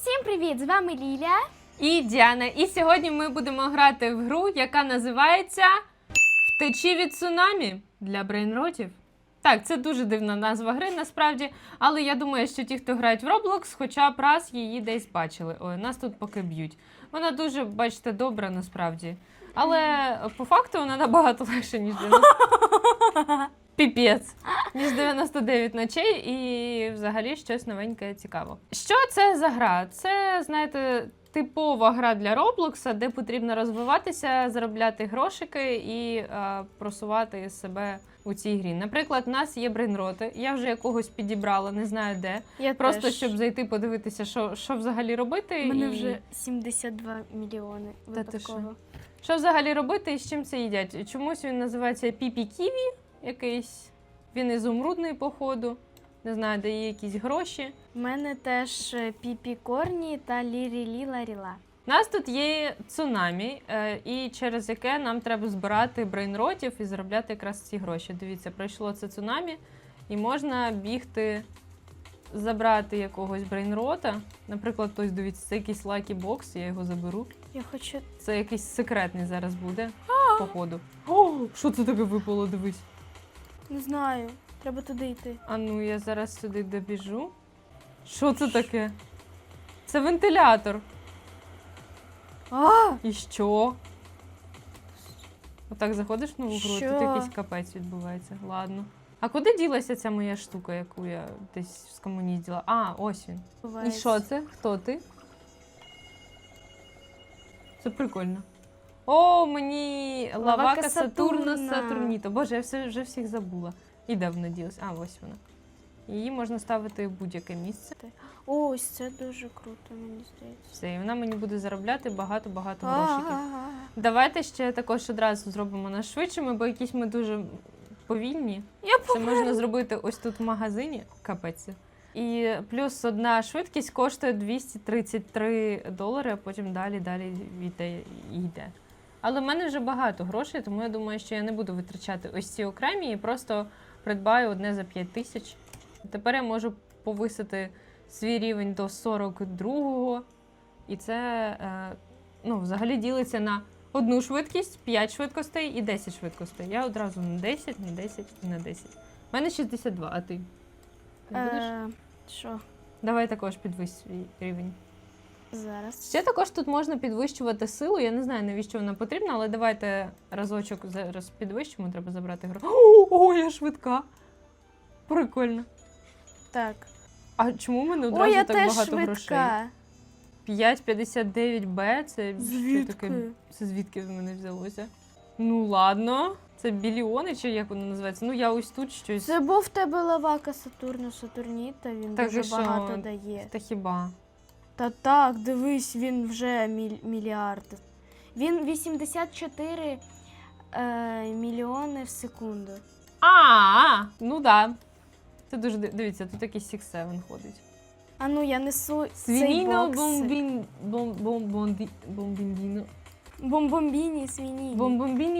Всім привіт! З вами Ліля. І Діана. І сьогодні ми будемо грати в гру, яка називається Втечі від цунамі для брейнротів. Так, це дуже дивна назва гри насправді, але я думаю, що ті, хто грають в Roblox, хоча б раз її десь бачили. Ой, нас тут поки б'ють. Вона дуже, бачите, добра насправді. Але по факту вона набагато легша, ніж 90... Піпець, ніж 99 ночей, і взагалі щось новеньке цікаво. Що це за гра? Це, знаєте, типова гра для Роблокса, де потрібно розвиватися, заробляти грошики і е, просувати себе у цій грі. Наприклад, у нас є брейнроти. Я вже якогось підібрала, не знаю де. Я Просто теж. щоб зайти подивитися, що, що взагалі робити. У мене і... вже 72 мільйони Та ти випадково. Що взагалі робити і з чим це їдять? Чомусь він називається Піпі Ківі якийсь. Він ізумрудний, походу. Не знаю, де є якісь гроші. У мене теж е, піпі корні та лірі ліла ріла. У нас тут є цунамі, е, і через яке нам треба збирати брейнротів і заробляти якраз ці гроші. Дивіться, пройшло це цунамі, і можна бігти, забрати якогось брейнрота. Наприклад, хтось дивіться, це якийсь лакі бокс, я його заберу. Я хочу. Це якийсь секретний зараз буде, походу. О, що це таке випало, дивись. Не знаю. Треба туди йти. А ну, я зараз сюди добіжу. Що це таке? Це вентилятор. А! І що? Отак заходиш в нову гру, тут якийсь капець відбувається. Ладно. А куди ділася ця моя штука, яку я десь з комунізділа? А, ось він. І що це? Хто ти? Це прикольно. О, мені Лавака лавака Сатурна Сатурна. Сатурніто. Боже, я все, вже всіх забула. І де вона ділась? А, ось вона. Її можна ставити в будь-яке місце. Ось це дуже круто, мені здається. Все, і вона мені буде заробляти багато-багато грошиків. Давайте ще також одразу зробимо нас швидшими, бо якісь ми дуже повільні. Я Це можна зробити ось тут в магазині. Капець. І плюс одна швидкість коштує 233 долари, а потім далі далі йде. Але в мене вже багато грошей, тому я думаю, що я не буду витрачати ось ці окремі і просто придбаю одне за 5 тисяч. Тепер я можу повисити свій рівень до 42-го. І це е, ну, взагалі ділиться на одну швидкість, 5 швидкостей і 10 швидкостей. Я одразу на 10, на 10 і на 10. У мене 62, а ти? Будеш? Е, Що? Давай також підвись свій рівень. Зараз. Ще також тут можна підвищувати силу. Я не знаю, навіщо вона потрібна, але давайте разочок зараз підвищимо, треба забрати гроші. О, о, я швидка. Прикольно. Так. А чому в мене О, одразу я так теж багато грошей? 5,59Б, це що Звідки? таке? Це звідки в мене взялося? Ну ладно. Це біліони, чи як воно називається? Ну я ось тут щось. Це був в тебе лавака Сатурну Сатурніта, він Так, дуже що? багато дає. Та хіба? Та так, дивись, він вже міль- мільярд. Він 84 е, мільйони в секунду. А, ну да. Це дуже див- дивіться, тут якийсь Seven ходить. А ну я несу цей Свініно бомбін бом бом бомбі бомбіндіно. Бомбомбіні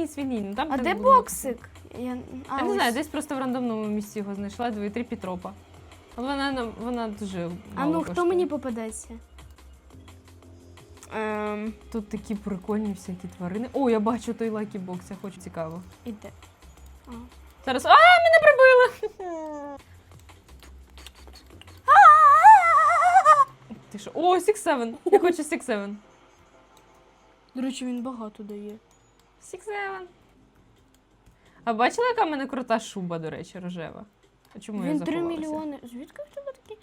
і свініно. Там А так де було боксик? Я, а, Я не ось. знаю, десь просто в рандомному місці його знайшла, дві три пітропа. Але вона вона дуже. А мало ну хто коштує. мені попадеться? Ем, Тут такі прикольні всякі тварини. О, я бачу той лакі бокс, я хочу цікаво. іде. А. Зараз. А, мене прибили! Ти що? О, Six Seven! Я хочу Six Seven. До речі, він багато дає. Six Seven. А бачила, яка в мене крута шуба, до речі, рожева? А чому я він 3 заховалася? мільйони. Звідки в тебе такі?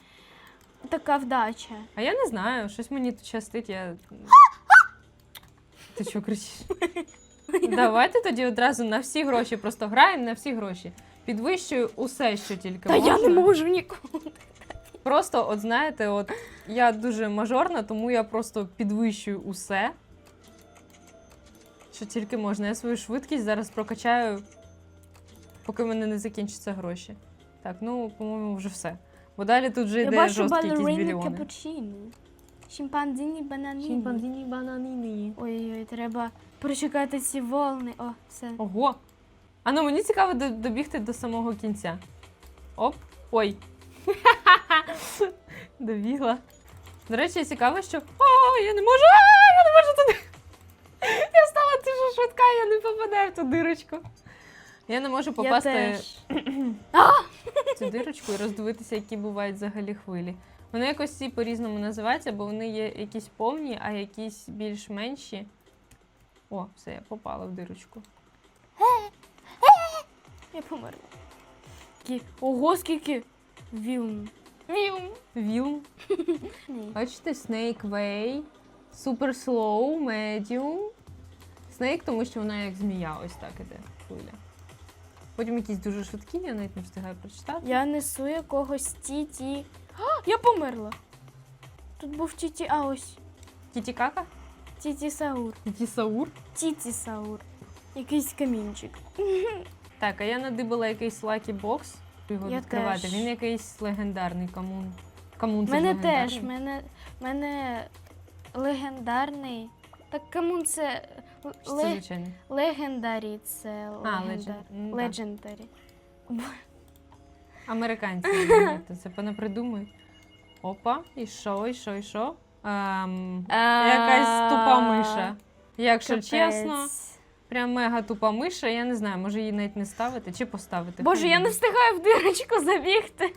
Така вдача. А я не знаю, щось мені тут щастить, я. Ти що кричиш? Давайте тоді одразу на всі гроші, просто граємо на всі гроші. Підвищую усе, що тільки Та можна. я не можу ніколи. Просто, от знаєте, от я дуже мажорна, тому я просто підвищую усе. Що тільки можна. Я свою швидкість зараз прокачаю, поки в мене не закінчаться гроші. Так, ну, по-моєму, вже все. Бо далі тут вже Я йде бачу жорсткі якісь балерини мільйони. капучино. Шимпанзіні бананіні. Шимпанзіні бананіни. Ой-ой, треба прочекати ці волни. О, все. Ого. А ну мені цікаво до- добігти до самого кінця. Оп. Ой. Добігла. До речі, цікаво, що. О, я не можу! А, я не можу туди. Я стала дуже швидка, я не попадаю в ту дирочку. Я не можу попасти в цю дирочку і роздивитися, які бувають взагалі хвилі. Вони якось всі по-різному називаються, бо вони є якісь повні, а якісь більш менші. О, все, я попала в дирочку. Я померла. Ого, скільки вілн. Вілн. Вілм. Ні. Бачите, Snake Way, Super Slow, Medium. Snake, тому що вона як змія, ось так іде хвиля. Потім якісь дуже швидкі, я навіть не встигаю прочитати. Я несу якогось тіті. А, я померла. Тут був тіті, а ось Тітікака? тіті Саур. Тітісаур. Тіті Саур. Якийсь камінчик. Так, а я надибала якийсь Lucky Box. Його Я відкривати. теж. Він якийсь легендарний комун. Комун це ж Мене легендарний? теж, мене, мене легендарний. Так кому це ле, звичайний? легендарі, це А, легендар. Legend. Ну, так. Легендарі. Американці мабуть, це понапридумують. Опа, і що, і що, і що? Ем, якась тупа миша. Якщо Капець. чесно, прям мега тупа миша. Я не знаю, може її навіть не ставити чи поставити. Боже, Хай я не буде. встигаю в дирочку забігти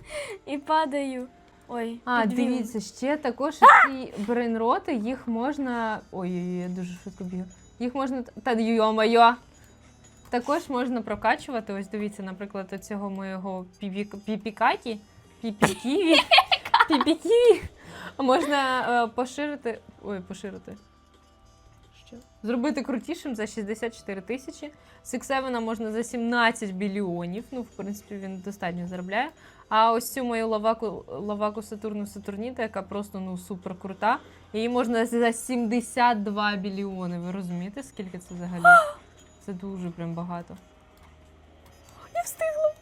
і падаю. Ой, А, під дивіться, ще також ці брейнроти, їх можна. Ой, я дуже швидко бігаю. Їх можна. Та йо-моє! Також можна прокачувати. Ось дивіться, наприклад, оцього моєго піпікаті. Піпіківі. Піпіківі. Можна е, поширити. Ой, поширити. Що? Зробити крутішим за 64 тисячі. Сиксевена можна за 17 біліонів. Ну, в принципі, він достатньо заробляє. А ось цю мою лаваку, лаваку Сатурну Сатурніта, яка просто ну супер крута. Її можна за 72 біліони. Ви розумієте, скільки це взагалі? Це дуже прям багато. Я встигла.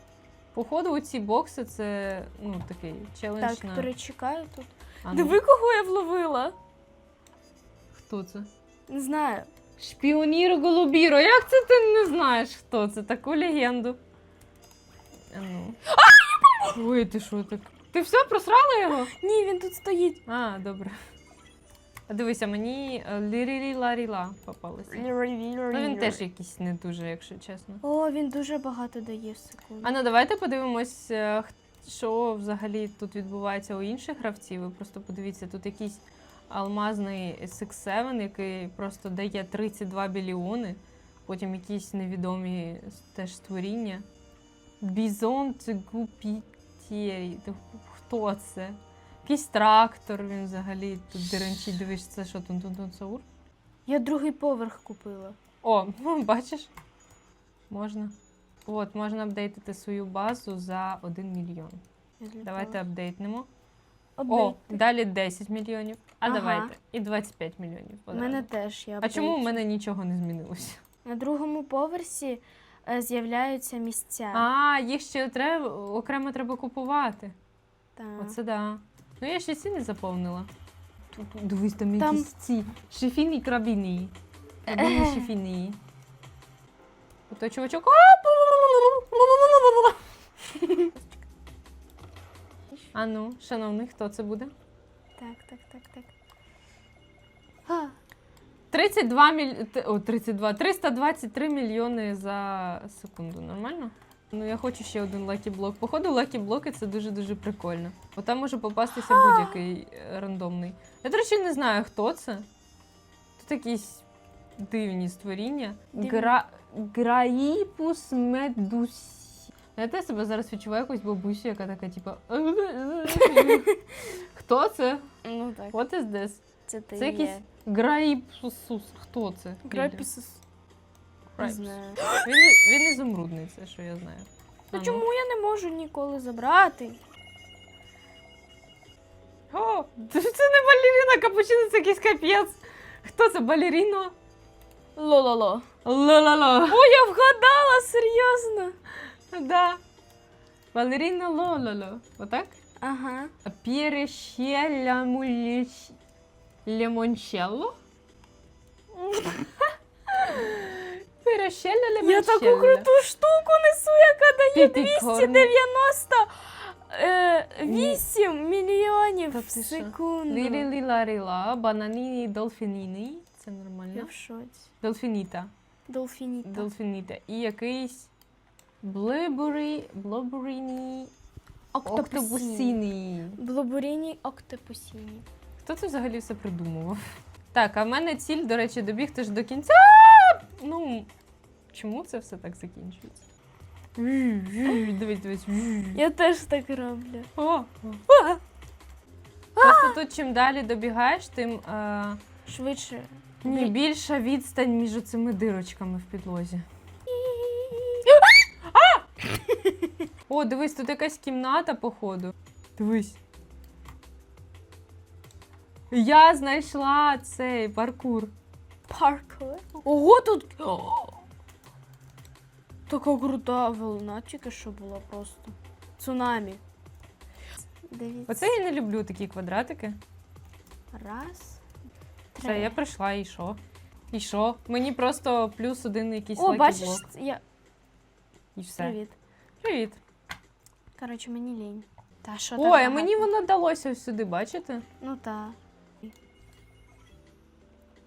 Походу, ці бокси це ну такий челендж Так, на. перечекаю тут. А ну, Диви, кого я вловила. хто це? Не знаю. Шпіоніро Голубіро. Як це ти не знаєш, хто це? Таку легенду. А ну. Ой, ти що так? Ти все просрала його? Ні, він тут стоїть. А, добре. А дивися, мені е, лірілі ларіла попалося. Ну він теж якийсь не дуже, якщо чесно. О, він дуже багато дає в секунду. А ну давайте подивимось, е, що взагалі тут відбувається у інших гравців. Ви просто подивіться, тут якийсь алмазний Six-7, який просто дає 32 біліони. Потім якісь невідомі теж створіння. Бізон Цигупітєрі. Хто це? Якийсь трактор, він взагалі тут деренчить. Дивись, це що, тун-тун-тун саур? Я другий поверх купила. О, бачиш? Можна. От, можна апдейтити свою базу за 1 мільйон. Давайте апдейтнемо. О, далі 10 мільйонів. А Ага. давайте. І 25 мільйонів. У мене теж я А чому у апдейт. мене нічого не змінилося? На другому поверсі е, з'являються місця. А, їх ще треба, окремо треба купувати. Так. Оце да. Ну я ще ці не заповнила. Тут, дивись, там, Там- якісь ці шифіні крабіні. Крабіні шифіні. Ото чувачок. А ну, шановний, хто це буде? Так, так, так, так. А, 32 міль... О, 32, 323 мільйони за секунду. Нормально? Ну, я хочу ще один лакі блок. Походу, лакі блоки це дуже-дуже прикольно. Бо там може попастися будь-який е, рандомний. Я, до речі, не знаю, хто це. Тут якісь дивні створіння. Гра... Граїпус медусі. Я себе зараз відчуваю якусь бабусю, яка така, типа. Хто це? ну так, What is this? це ти Це якийсь є. Граїпсус. Хто це? Не знаю. Він, він ізумрудний, це що я знаю. Ну А ну. чому я не можу ніколи забрати? О, це це не балеріна капучино, це якийсь капець. Хто це балеріно? Ло-ло-ло. Ла-ла-ла. О, я вгадала, серйозно. Да. Валерина Лололо. Вот так? Ага. А Перещелямулич... Лимончелло? Перещелля лимончелло. Я таку круту штуку несу, яка дає Піпікорн. 298 мільйонів в секунду. Лілі-ліла-ріла, бананіні долфініні. Це нормально. Я в шоці. Долфініта. Долфініта. Долфініта. І якийсь блебурі, блобуріні, Октопусіні. октопусіні. Блобуріні октопусіні. Хто це взагалі все придумував? Так, а в мене ціль, до речі, добігти ж до кінця. Ну, чому це все так закінчується? Дивись, дивись. Я теж так роблю. О, Просто тут чим далі добігаєш, тим е, Швидше. ні, більша відстань між цими дирочками в підлозі. О, дивись, тут якась кімната, походу. Дивись. Я знайшла цей паркур. Паркур. Ого, тут. Така крута волна тільки що була просто. Цунамі. Дивіться. Оце я не люблю такі квадратики. Раз. Все, я прийшла, і що? І що? Мені просто плюс один якийсь О, лакі бачиш, блок. я. І все. Привіт. Привіт. Коротше, мені лінь. Та що Ой, а мені воно далося ось сюди, бачите? Ну та.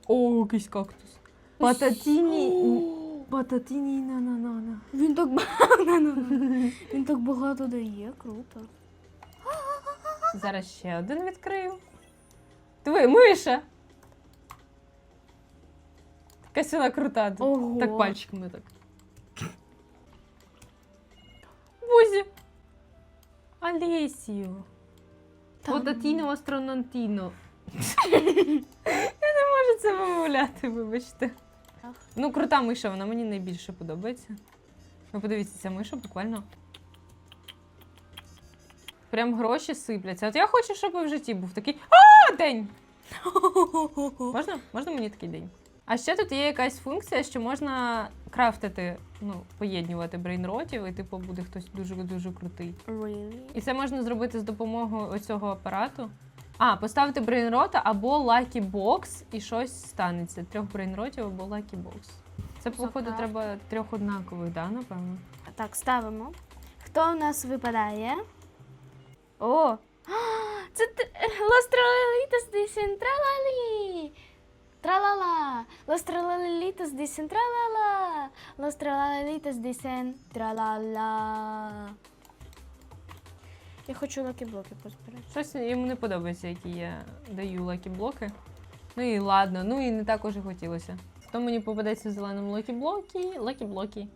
О, якийсь кактус. Пататіні. Пататіні на на на на Він так багато. Він так багато дає, круто. Зараз ще один відкрию. Диви, миша! Якась вона крута. Ого. Так пальчиками так. Алесію. Там. Потатіно астронантіно. Я не можу це вимовляти, вибачте. Ну, крута миша, вона мені найбільше подобається. Ви подивіться, ця миша буквально. Прям гроші сипляться. От я хочу, щоб в житті був такий. А, день! Можна? Можна мені такий день? А ще тут є якась функція, що можна крафтити, ну, поєднувати брейнротів, і типу буде хтось дуже-дуже крутий. Really? І це можна зробити з допомогою оцього апарату. А, поставити брейнрота або лакі бокс, і щось станеться. Трьох брейнротів або лакі бокс. Це, походу, треба трьох однакових, да, напевно. Так, ставимо. Хто у нас випадає? О! Це de Centralali! Тралала! Los Tralalitas de Centralala! Los Tralalitas de Centralala! Я хочу лакі-блоки позбирати. Щось йому не подобається, які я даю лакі блоки. Ну і ладно, ну і не так уже хотілося. То мені попадеться в зеленому лакі блоки, лакі блоки.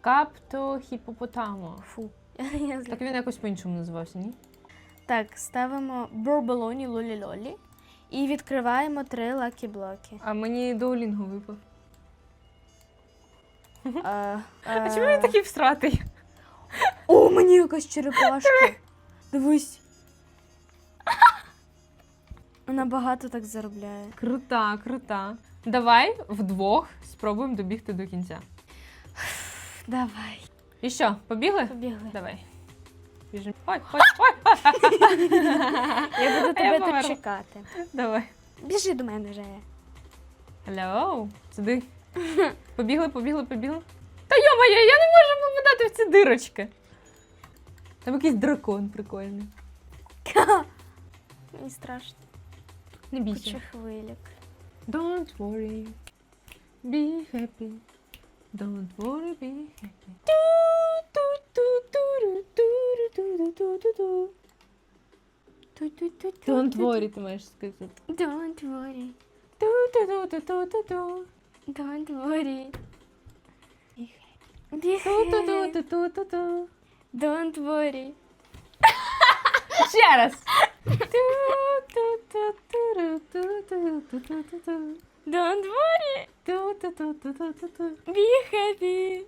Капто хіпопотамо. Фу. Я Так він якось по-іншому називався, ні? Так, ставимо Бурбелоні Лолі-Лолі і відкриваємо три лакі-блоки. А мені Дуолінго випав. А, А чому він такий всратий? О, мені якась черепашка. Дивись. Вона багато так заробляє. Крута, крута. Давай вдвох спробуємо добігти до кінця. Давай. І що, побігли? Побігли. Давай. Біжимо. Ой, ой, ой. Я буду тебе померла. тут чекати. Давай. Біжи до мене вже. Hello. Сюди. Побігли, побігли, побігли. Та йо-моє, я не можу попадати в ці дирочки. Там якийсь дракон прикольний. Мені страшно. Не Куча хвилік. Don't worry. Be happy. Don't worry, be happy. Ту-ду-ду-ду. Don't worry, ти маєш сказати. Don't worry. Ту-ду-ду-ду-ду-ду. Don't worry. Be happy. Ту-ду-ду-ду-ду-ду. Don't worry. Ще раз. Don't worry. Be happy.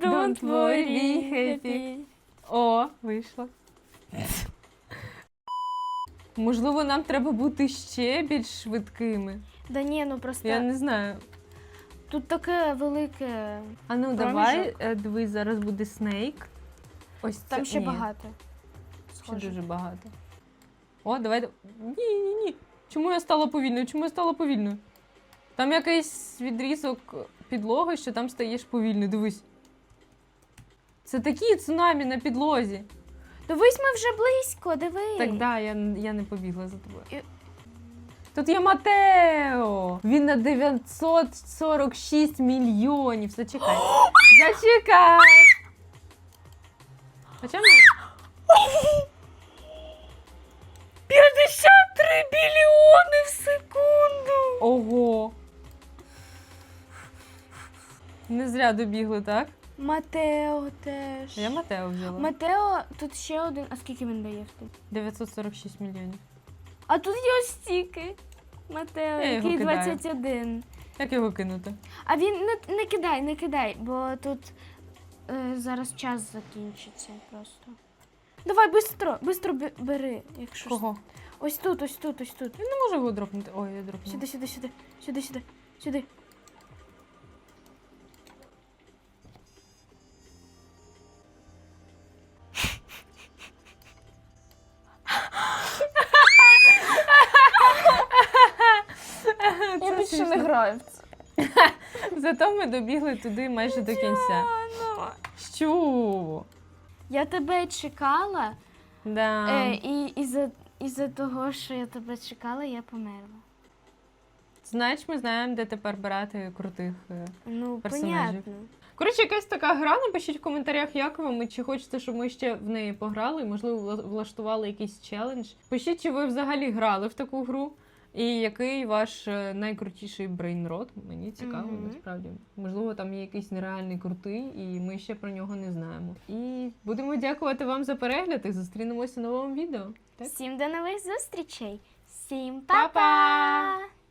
Don't worry. Be happy. О, вийшло. Можливо, нам треба бути ще більш швидкими. Да ні, ну просто Я не знаю. тут таке велике. А ну давай, е, дивись, зараз буде снейк. Ось Там це- ще ні, багато. Ще Схоже. дуже багато. О, давай. Ні, ні, ні. Чому я стала повільною? Чому я стала повільною? Там якийсь відрізок підлоги, що там стаєш повільною. Дивись. Це такі цунамі на підлозі. Дивись, ми вже близько, диви. Так, да, я, я не побігла за тобою. І- Тут є Матео! Він на 946 мільйонів. Зачекай. Зачекай! Хоча ми... 53 мільйони в секунду. Ого! Не зря добігли, так? Матео теж. Я Матео взяла. Матео, тут ще один. А скільки він дає в тут? 946 мільйонів. А тут є ось стільки. Матео, Я його який кидаю. 21. Як його кинути? А він не, не кидай, не кидай, бо тут е, зараз час закінчиться просто. Давай, бистро, бистро бе- бери, якщо ж- Кого? Ось тут, ось тут, ось тут. Він не може його дропнути. Ой, я дропнула. Сюди, сюди, сюди, сюди, сюди, сюди. Зато ми добігли туди майже до кінця. Що? Я тебе чекала, Да. е, і із-за із того, що я тебе чекала, я померла. Знаєш, ми знаємо, де тепер брати крутих. е. Ну, Персонажів. понятно. Коротше, якась така гра. Напишіть в коментарях, як вам і чи хочете, щоб ми ще в неї пограли, можливо, вла- влаштували якийсь челендж. Пишіть, чи ви взагалі грали в таку гру. І який ваш е, найкрутіший брейнрот? Мені цікаво, Мгм. насправді. Можливо, там є якийсь нереальний крутий, і ми ще про нього не знаємо. І будемо дякувати вам за перегляд і зустрінемося в новому відео. Так? Всім до нових зустрічей. Всім Па-па! па-па!